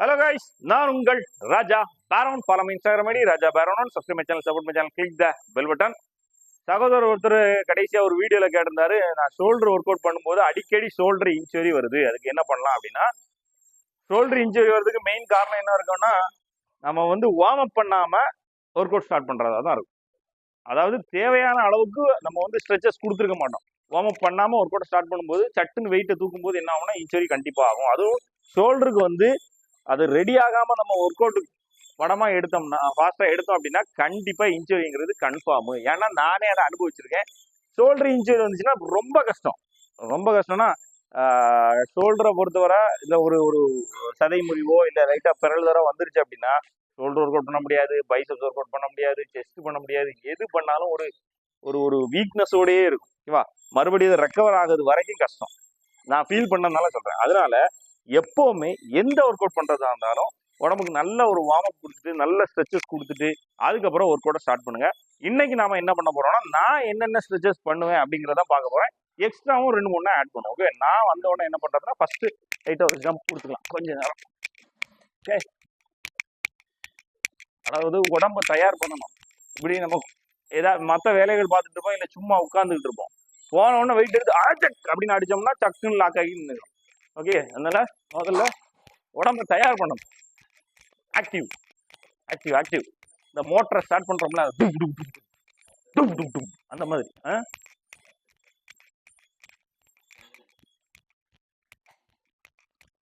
Hello guys நான் உங்கள் Raja Peron. Follow Instagram ID Raja Peron. Subscribe my channel support my channel click the bell button சகோதரர் ஒருத்தர் கடைசியாக ஒரு வீடியோவில் கேட்டிருந்தாரு. நான் ஷோல்டர் ஒர்க் அவுட் பண்ணும்போது அடிக்கடி ஷோல்டர் இன்ஜுரி வருது. அதுக்கு என்ன பண்ணலாம் அப்படின்னா ஷோல்டர் இன்ஜுரி வர்றதுக்கு மெயின் காரணம் என்ன இருக்கும்னா நம்ம வந்து வார்ம் அப் பண்ணாமல் ஒர்க் அவுட் ஸ்டார்ட் பண்ணுறதா தான் இருக்கும். அதாவது தேவையான அளவுக்கு நம்ம வந்து ஸ்ட்ரெச்சஸ் கொடுத்துருக்க மாட்டோம். வார்ம் அப் பண்ணாமல் ஒர்க் அவுட் ஸ்டார்ட் பண்ணும்போது சட்டுன்னு வெயிட்டை தூக்கும்போது என்ன ஆகும்னா இன்ஜுரி கண்டிப்பாக ஆகும். அதுவும் ஷோல்டருக்கு வந்து அது ரெடி ஆகாம நம்ம ஒர்க் அவுட் படமா எடுத்தோம்னா ஃபாஸ்டா எடுத்தோம் அப்படின்னா கண்டிப்பா இன்ஜுரிங்கிறது கன்ஃபார்ம் ஏன்னா நானே அதை அனுபவிச்சிருக்கேன். ஷோல்டர் இன்ஜுரி வந்துச்சுன்னா ரொம்ப கஷ்டம். ரொம்ப கஷ்டம்னா ஷோல்டரை பொறுத்தவரை இல்லை ஒரு ஒரு சதை முறிவோ இல்லை லைட்டாக பிறல் தர வந்துருச்சு அப்படின்னா ஷோல்டர் ஒர்க் அவுட் பண்ண முடியாது பைசப்ஸ் ஒர்க் அவுட் பண்ண முடியாது செஸ்ட் பண்ண முடியாது எது பண்ணாலும் ஒரு ஒரு ஒரு வீக்னஸோடயே இருக்கும். ஓகேவா மறுபடியும் ரெக்கவர் ஆகுது வரைக்கும் கஷ்டம். நான் ஃபீல் பண்ணதுனால சொல்கிறேன் அதனால எப்போவுமே எந்த ஒர்க் அவுட் பண்ணுறதா இருந்தாலும் உடம்புக்கு நல்ல ஒரு வார்ம் அப் கொடுத்துட்டு நல்ல ஸ்ட்ரெச்சஸ் கொடுத்துட்டு அதுக்கப்புறம் ஒர்க் அவுட்டை ஸ்டார்ட் பண்ணுங்க. இன்னைக்கு நாம என்ன பண்ண போறோம்னா நான் என்னென்ன ஸ்ட்ரெச்சஸ் பண்ணுவேன் அப்படிங்கிறத பார்க்க போறேன். எக்ஸ்ட்ராவும் ரெண்டு மூணு ஆட் பண்ணுவோம் ஓகே நான் வந்த உடனே என்ன பண்றதுன்னா ஃபர்ஸ்ட் லைட்டா ஒரு ஜம்ப் கொடுத்துக்கலாம். கொஞ்ச நேரம். ஓகே அதாவது உடம்பு தயார் பண்ணணும். இப்படி நம்ம ஏதாவது மற்ற வேலைகள் பார்த்துட்டு இருப்போம் இல்லை சும்மா உட்காந்துக்கிட்டு இருப்போம். போன உடனே வெயிட் எடுத்து ஆச்சக் அப்படின்னு அடிச்சோம்னா டக்குன்னு லாக் ஆகி நின்றுடும் ஓகே அதனால முதல்ல உடம்ப தயார் பண்ணணும். ஆக்டிவ். Active active. இந்த மோட்டரை ஸ்டார்ட் பண்றோம்ல அந்த மாதிரி ஆ?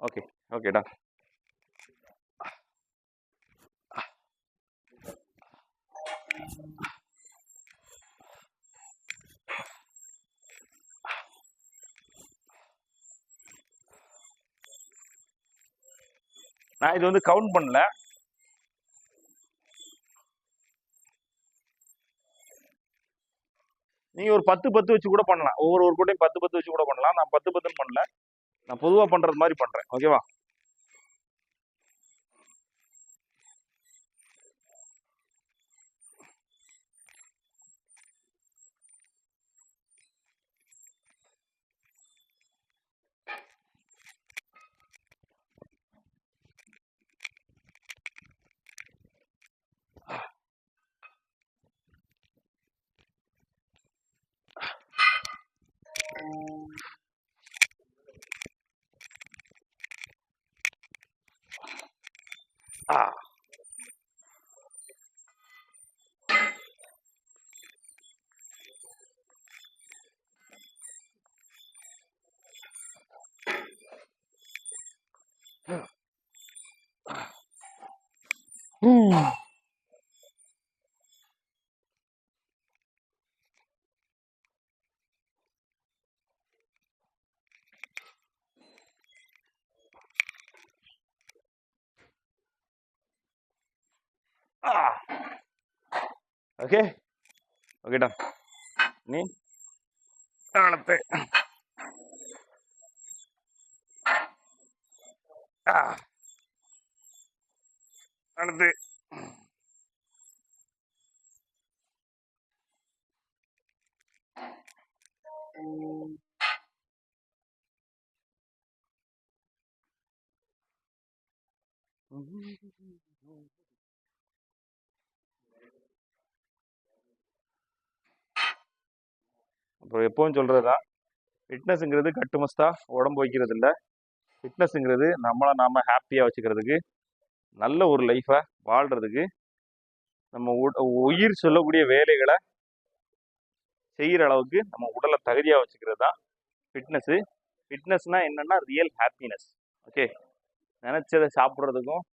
ஓகே ஓகேடா நான் இது வந்து கவுண்ட் பண்ணல. நீங்க ஒரு பத்து பத்து வச்சு கூட பண்ணலாம். ஒவ்வொரு ஒரு கூட்டையும் பத்து பத்து வச்சு கூட பண்ணலாம். நான் பத்து பத்துன்னு பண்ணல. நான் பொதுவா பண்றது மாதிரி பண்றேன். ஓகேவா ああ。うん。ஆ ஓகே ஓகேடா நீ அடுத்து ஆ. அடுத்து அப்புறம் எப்பவும் சொல்றதுதான் ஃபிட்னஸ்ங்கிறது கட்டுமஸ்தா உடம்பு வைக்கிறது இல்லை ஃபிட்னஸ்ங்கிறது நம்மளை நாம் ஹாப்பியாக வச்சுக்கிறதுக்கு நல்ல ஒரு லைஃப்பை வாழ்கிறதுக்கு நம்ம உயிர் சொல்லக்கூடிய வேலைகளை செய்கிற அளவுக்கு நம்ம உடலை தகுதியாக வச்சுக்கிறது தான் ஃபிட்னஸ்ஸு ஃபிட்னஸ்னா என்னென்னா ரியல் ஹாப்பினஸ் ஓகே நினச்சதை சாப்பிட்றதுக்கும்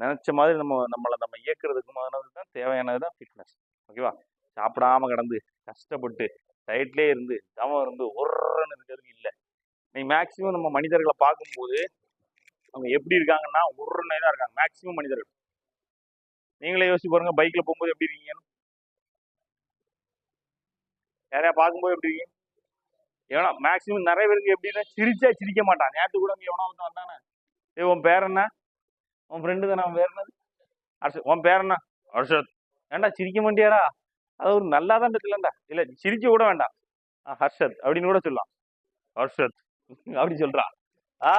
நினச்ச மாதிரி நம்ம நம்மளை நம்ம இயக்கிறதுக்குமானது தான் தேவையானது தான் ஃபிட்னஸ் ஓகேவா சாப்பிடாம கிடந்து கஷ்டப்பட்டு சைட்லேயே இருந்து ஜமம் இருந்து ஒர்றன்னு இருக்கிறதுக்கு இல்லை. நீ மேக்ஸிமம் நம்ம மனிதர்களை பார்க்கும்போது அவங்க எப்படி இருக்காங்கன்னா ஒர்றனே தான் இருக்காங்க. மேக்ஸிமம் மனிதர்கள். நீங்களே யோசிச்சு பாருங்க பைக்கில் போகும்போது எப்படி இருக்கீங்கன்னு யாரையா பார்க்கும்போது எப்படி இருக்கீங்க? எவனா மேக்சிமம் நிறைய பேருக்கு எப்படின்னா சிரிச்சா சிரிக்க மாட்டான். நேற்று கூட நீ எவனா வந்து வந்தானே. ஏய் உன் பேர் என்ன? உன் ஃப்ரெண்டு தானே அவன் பேர் என்னது? அரசு உன் பேர் என்ன? அர்ஷத் ஏன்டா சிரிக்க மாட்டியாரா அது ஒரு நல்லா தான் இருக்குல்லண்டா இல்ல சிரிக்க கூட வேண்டாம். ஹர்ஷத் அப்படின்னு கூட சொல்லலாம். ஹர்ஷத் அப்படி சொல்றான். ஆ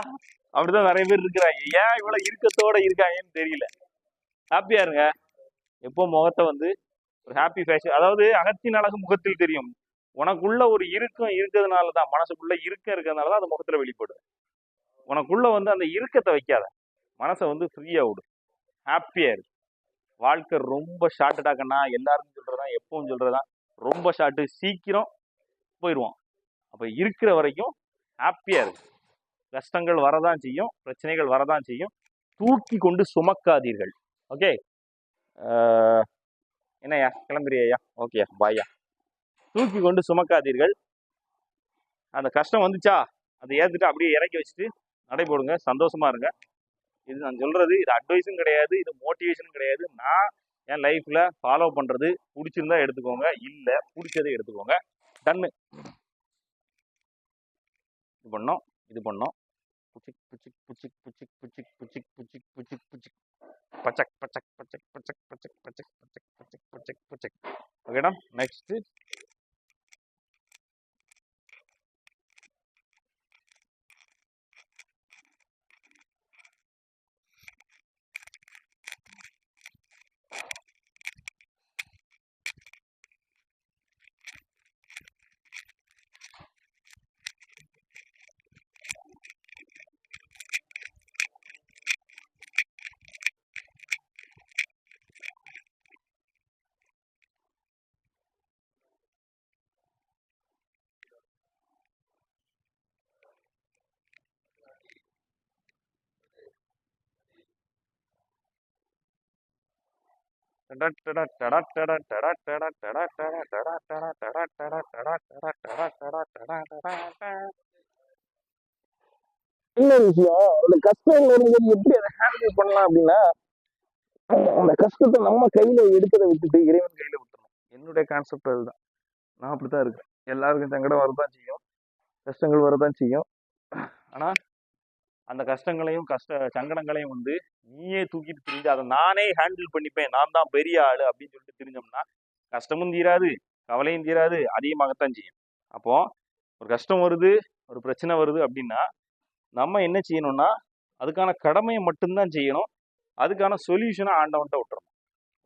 அப்படிதான் நிறைய பேர் இருக்கிறாங்க. ஏன் இவ்வளவு இறுக்கத்தோட இருக்காங்கன்னு தெரியல. ஹாப்பியா இருங்க. எப்போ முகத்தை வந்து ஒரு ஹாப்பி ஃபேஷன் அதாவது அகத்தின் அழகு முகத்தில் தெரியும். உனக்குள்ள ஒரு இறுக்கம் இருக்கிறதுனால தான் மனசுக்குள்ள இருக்கம் இருக்கிறதுனால தான் அது முகத்துல வெளிப்படுது உனக்குள்ள வந்து அந்த இறுக்கத்தை வைக்காத. மனசை வந்து ஃப்ரீயா விடு. ஹாப்பியா இருக்கு வாழ்க்கை ரொம்ப ஷார்ட்டடாக்கன்னா எல்லாருக்கும் சொல்றதான் எப்பவும் சொல்றதான் ரொம்ப ஷார்ட்டு சீக்கிரம் போயிடுவோம் அப்ப இருக்கிற வரைக்கும் ஹாப்பியா இருக்கு கஷ்டங்கள் வரதான் செய்யும் பிரச்சனைகள் வரதான் செய்யும். தூக்கி கொண்டு சுமக்காதீர்கள். ஓகே என்னய்யா? கிளம்புறியா ஓகேயா பாய்யா தூக்கி கொண்டு சுமக்காதீர்கள். அந்த கஷ்டம் வந்துச்சா? அதை ஏற்றுட்டு அப்படியே இறக்கி வச்சுட்டு நடைபோடுங்க சந்தோஷமா இருங்க. இது நான் சொல்கிறது இது அட்வைஸும் கிடையாது இது மோட்டிவேஷனும் கிடையாது. நான் என் லைஃப்பில் ஃபாலோ பண்ணுறது பிடிச்சிருந்தா எடுத்துக்கோங்க இல்லை பிடிச்சதை எடுத்துக்கோங்க. டன்னு இது பண்ணோம் இது பண்ணோம். புச்சிக் புச்சிக் புச்சிக் புச்சிக் புச்சிக் புச்சிக் புச்சிக் புச்சிக் புச்சிக். பச்சக் பச்சக் பச்சக் பச்சக் பச்சக் பச்சக் பச்சக் பச்சக் பச்சக். பச்சக் ஓகேடா நெக்ஸ்ட்டு இன்னொரு விஷயம் அந்த கஷ்டம் வரும்போது எப்படி அதை ஹேண்டில் பண்ணலாம் அப்படின்னா அந்த கஷ்டத்தை நம்ம கையில எடுக்கிறத விட்டுட்டு இறைவன் கையில விட்டுணும் என்னுடைய கான்செப்ட் அதுதான். நான் அப்படித்தான் இருக்கேன். எல்லாருக்கும் சங்கடம் வரதான் செய்யும். கஷ்டங்கள் வரதான் செய்யும். ஆனா அந்த கஷ்டங்களையும் கஷ்ட சங்கடங்களையும் வந்து நீயே தூக்கிட்டு திரிஞ்சு அதை நானே ஹேண்டில் பண்ணிப்பேன். நான் தான் பெரிய ஆள் அப்படின்னு சொல்லிட்டு தெரிஞ்சோம்னா கஷ்டமும் தீராது கவலையும் தீராது அதிகமாகத்தான் செய்யும். அப்போ ஒரு கஷ்டம் வருது ஒரு பிரச்சனை வருது அப்படின்னா நம்ம என்ன செய்யணும்னா அதுக்கான கடமையை மட்டும்தான் செய்யணும். அதுக்கான சொல்யூஷனை ஆண்டவன்ட்ட விட்டுறணும்.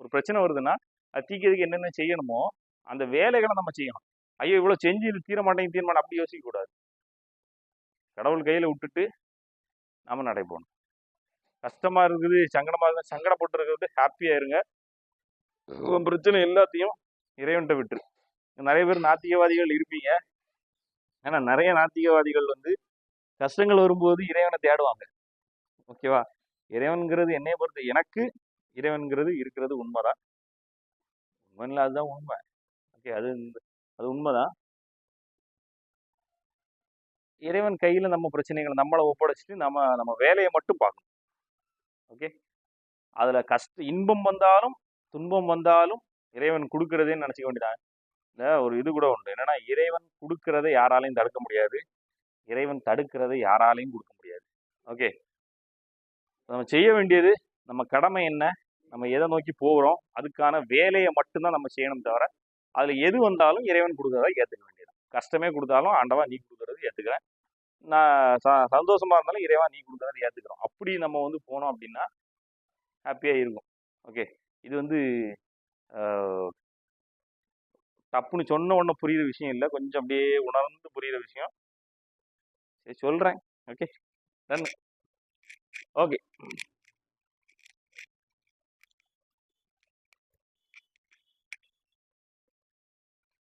ஒரு பிரச்சனை வருதுன்னா அது தீக்கிறதுக்கு என்னென்ன செய்யணுமோ அந்த வேலைகளை நம்ம செய்யணும். ஐயோ இவ்வளோ செஞ்சு இது தீர மாட்டேங்க அப்படி யோசிக்கக்கூடாது. கடவுள் கையில் விட்டுட்டு நம்ம நடைபோகணும் கஷ்டமாக இருக்குது சங்கடமாக இருக்குது சங்கடப்பட்டு இருக்கிறது ஹாப்பியாக இருங்க உன் பிரச்சனை எல்லாத்தையும் இறைவன்ட்ட விட்டுரு. நிறைய பேர் நாத்திகவாதிகள் இருப்பீங்க. ஏன்னா நிறைய நாத்திகவாதிகள் வந்து கஷ்டங்கள் வரும்போது இறைவனை தேடுவாங்க. ஓகேவா? இறைவன்கிறது என்னைய பொறுத்து எனக்கு இறைவன்கிறது இருக்கிறது உண்மைதான். உண்மையில் அதுதான் உண்மை. ஓகே அது அது உண்மைதான். இறைவன் கையில் நம்ம பிரச்சனைகளை நம்மளை ஒப்படைச்சிட்டு நம்ம நம்ம வேலையை மட்டும் பார்க்கணும். ஓகே அதில் கஷ்ட இன்பம் வந்தாலும் துன்பம் வந்தாலும் இறைவன் கொடுக்கறதேன்னு நினச்சிக்க வேண்டியதான் இல்லை ஒரு இது கூட உண்டு. என்னன்னா இறைவன் கொடுக்கறதை யாராலையும் தடுக்க முடியாது. இறைவன் தடுக்கிறத யாராலையும் கொடுக்க முடியாது. ஓகே நம்ம செய்ய வேண்டியது நம்ம கடமை என்ன? நம்ம எதை நோக்கி போகிறோம் அதுக்கான வேலையை மட்டும்தான் நம்ம செய்யணும் தவிர அதில் எது வந்தாலும் இறைவன் கொடுக்கறத ஏத்துக்க வேண்டியது கஷ்டமே கொடுத்தாலும் ஆண்டவா நீ கொடுக்குற நான் ச- சந்தோஷமா இருந்தாலும் இறைவா நீ கொடுக்கறது ஏத்துக்கிறோம் அப்படி நம்ம வந்து போனோம் அப்படின்னா ஹாப்பியா இருக்கும். ஓகே இது வந்து தப்புன்னு சொன்ன உடனே புரியுற விஷயம் இல்லை. கொஞ்சம் அப்படியே உணர்ந்து புரியுற விஷயம். சரி சொல்றேன். ஓகே நன்றி ஓகே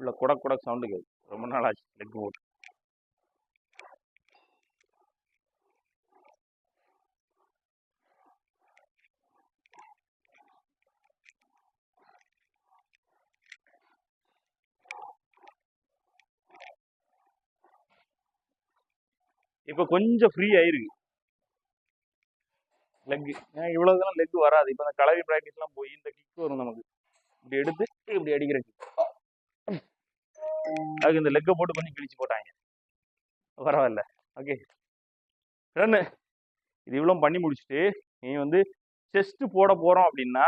உள்ள குட குட சவுண்டு கேட்குது ரொம்ப நாள் ஆச்சு லெக் போட்டு இப்போ கொஞ்சம் ஃப்ரீ ஆயிருக்கு. ஏன் இவ்வளவுதான் லெக் வராது. இப்போ இந்த கலரி ப்ராக்டிஸ்லாம் போய் இந்த கிக் வரும் நமக்கு. இப்படி எடுத்து இப்படி அடிக்கிற கிக் அதுக்கு இந்த லெக்கை போட்டு கொஞ்சம் கிழிச்சு போட்டாங்க. பரவாயில்ல. ஓகே. ரன்னு இது இவ்வளோ பண்ணி முடிச்சுட்டு நீ வந்து செஸ்ட் போட போகிறோம் அப்படின்னா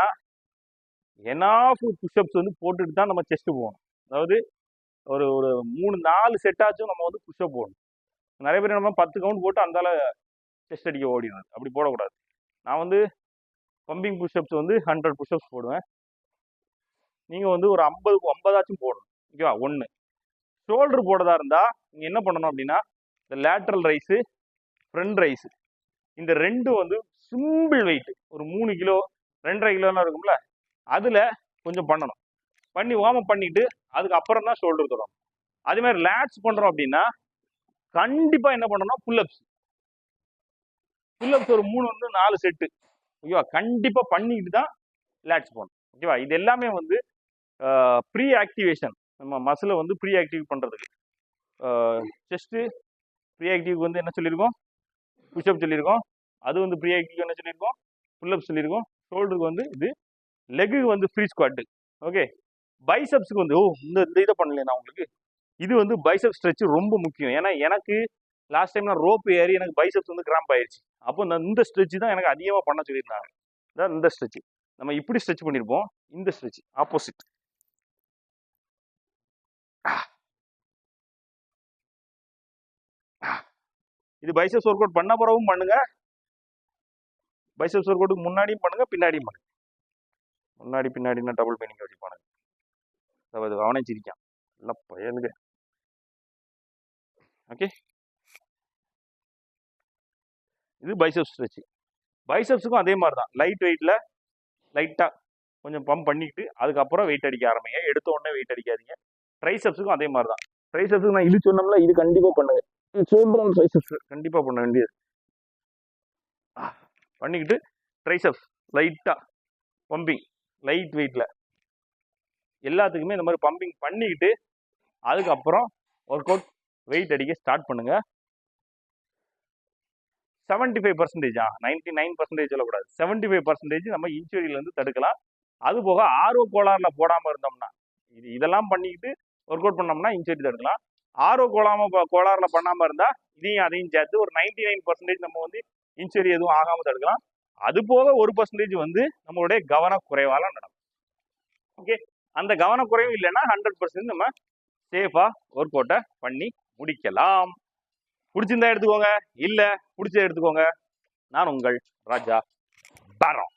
எனாஃப் புஷ்அப்ஸ் வந்து போட்டுட்டு தான் நம்ம செஸ்ட் போகணும். அதாவது ஒரு ஒரு மூணு நாலு செட்டாச்சும் நம்ம வந்து புஷ்அப் போடணும். நிறைய பேர் நம்ம பத்து கவுண்ட் போட்டு அந்தால செஸ்ட் அடிக்க ஓடிடுறது அப்படி போடக்கூடாது. நான் வந்து பம்பிங் புஷ்அப்ஸ் வந்து ஹண்ட்ரட் புஷ்அப்ஸ் போடுவேன். நீங்கள் வந்து ஒரு ஐம்பது ஐம்பதாச்சும் போடணும். ஓகேவா? ஒன்று ஷோல்டர் போடுறதா இருந்தால் நீங்கள் என்ன பண்ணணும் அப்படின்னா இந்த லேட்ரல் ரைஸு ஃப்ரண்ட் ரைஸு இந்த ரெண்டும் வந்து சிம்பிள் வெயிட் ஒரு மூணு கிலோ ரெண்டரை கிலோலாம் இருக்கும்ல அதில் கொஞ்சம் பண்ணணும். பண்ணி வார்ம் அப் பண்ணிட்டு அதுக்கப்புறம் தான் ஷோல்டர் தொடரும் அதே மாதிரி லேட்ஸ் பண்ணுறோம் அப்படின்னா கண்டிப்பாக என்ன பண்ணணும் புல்லப்ஸ் புல்லப்ஸ் ஒரு மூணு வந்து நாலு செட்டு ஓகேவா கண்டிப்பாக பண்ணிட்டு தான் லேட்ஸ் போகணும் ஓகேவா இது எல்லாமே வந்து ப்ரீ ஆக்டிவேஷன் நம்ம மசிலை வந்து ப்ரீ ஆக்டிவ் பண்ணுறதுக்கு செஸ்ட்டு ப்ரீ ஆக்டிவ்க்கு வந்து என்ன சொல்லியிருக்கோம்? புஷ்அப் சொல்லியிருக்கோம். அது வந்து ப்ரீ ஆக்டிவ் என்ன சொல்லியிருக்கோம்? புல்லப் சொல்லியிருக்கோம். ஷோல்டருக்கு வந்து இது லெக்குக்கு வந்து ஃப்ரீ ஸ்குவாட்டு ஓகே பைசப்ஸுக்கு வந்து ஓ இந்த இந்த இதை பண்ணலையே நான் உங்களுக்கு. இது வந்து பைசப் ஸ்ட்ரெச் ரொம்ப முக்கியம். ஏன்னா எனக்கு லாஸ்ட் டைம் நான் ரோப் ஏறி எனக்கு பைசப்ஸ் வந்து கிராம்ப் ஆயிடுச்சு அப்போ இந்த இந்த ஸ்ட்ரெச் தான் எனக்கு அதிகமாக பண்ண சொல்லியிருந்தாங்க. இதான் இந்த ஸ்ட்ரெச்சு நம்ம இப்படி ஸ்ட்ரெச் பண்ணியிருப்போம். இந்த ஸ்ட்ரெச் ஆப்போசிட் இது பைசப்ஸ் ஒர்க் அவுட் பண்ண பிறகும் பண்ணுங்க. பைசப்ஸ் ஒர்க் அவுட்டுக்கு முன்னாடியும் பண்ணுங்க பின்னாடியும் பண்ணுங்க. முன்னாடி பின்னாடினா டபுள் மீனிங் வச்சுப்பானுங்க. அதாவது அவனே சிரிக்கான். எல்லாம் பயனுங்க ஓகே இது பைசப்ஸ் ஸ்ட்ரெச் பைசப்ஸுக்கும் அதே மாதிரி தான் லைட் வெயிட்டில் லைட்டாக கொஞ்சம் பம்ப் பண்ணிட்டு அதுக்கப்புறம் வெயிட் அடிக்க ஆரம்பிங்க. எடுத்த உடனே வெயிட் அடிக்காதீங்க. ட்ரைசப்ஸுக்கும் அதே மாதிரி தான் ட்ரைசப்ஸுக்கு நான் இது சொன்னோம்ல இது கண்டிப்பாக பண்ணுங்க. ஷோல்டர் ட்ரைசப்ஸ் கண்டிப்பாக பண்ண வேண்டியது. பண்ணிக்கிட்டு ட்ரைசப்ஸ் லைட்டாக பம்பிங் லைட் வெயிட்டில் எல்லாத்துக்குமே இந்த மாதிரி பம்பிங் பண்ணிக்கிட்டு அதுக்கப்புறம் ஒர்க் அவுட் வெயிட் அடிக்க ஸ்டார்ட் பண்ணுங்க. செவன்டி ஃபைவ் பர்சன்டேஜா நைன்டி நைன் பர்சன்டேஜ் சொல்லக்கூடாது. செவன்டி ஃபைவ் பர்சன்டேஜ் நம்ம இன்ஜுரியிலேருந்து தடுக்கலாம். அது போக ஆர்வ கோளாறில் போடாமல் இருந்தோம்னா இது இதெல்லாம் பண்ணிக்கிட்டு ஒர்க் அவுட் பண்ணோம்னா இன்ஜுரி தடுக்கலாம். ஆர்வ கோலாம கோளாறுல பண்ணாமல் இருந்தால் இதையும் அதையும் சேர்த்து ஒரு நைன்டி நைன் பர்சன்டேஜ் நம்ம வந்து இன்ஜுரி எதுவும் ஆகாமல் தடுக்கலாம். அது போக ஒரு பர்சன்டேஜ் வந்து நம்மளுடைய கவனக்குறைவால நடக்கும். ஓகே அந்த கவனக்குறைவு இல்லைன்னா ஹண்ட்ரட் பர்சன்ட் நம்ம சேஃபாக ஒர்க் அவுட்டை பண்ணி முடிக்கலாம். பிடிச்சிருந்தா எடுத்துக்கோங்க. இல்லை பிடிச்ச எடுத்துக்கோங்க. நான் உங்கள் ராஜா பாரம்